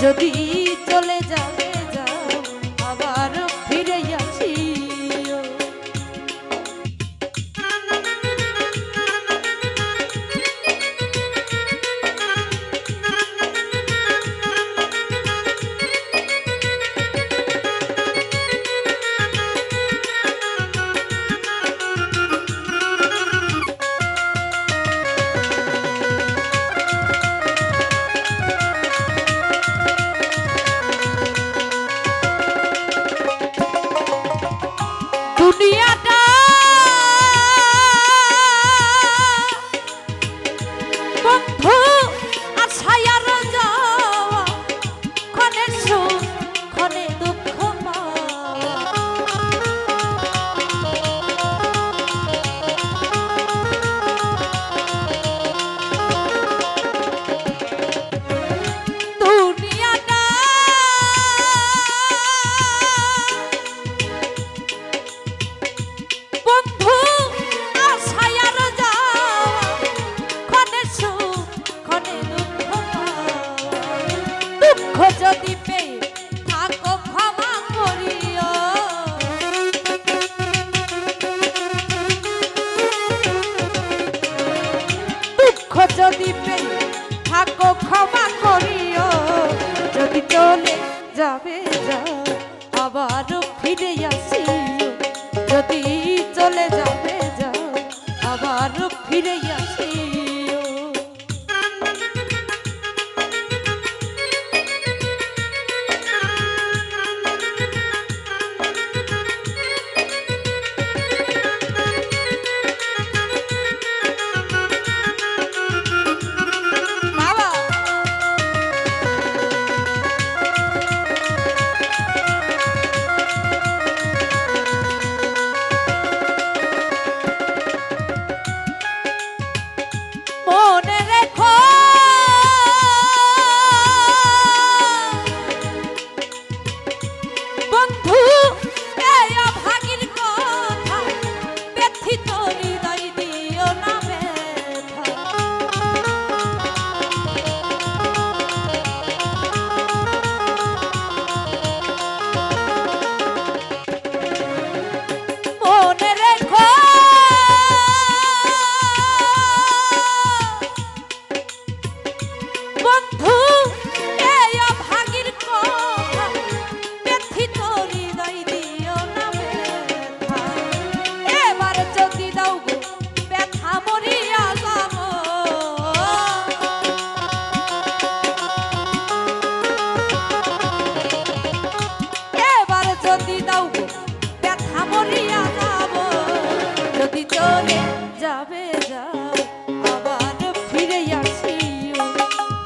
যদি যাবে যা আবারও ফিরে আসি। যদি চলে যাবে যা আবার ফিরে আসি।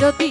যদি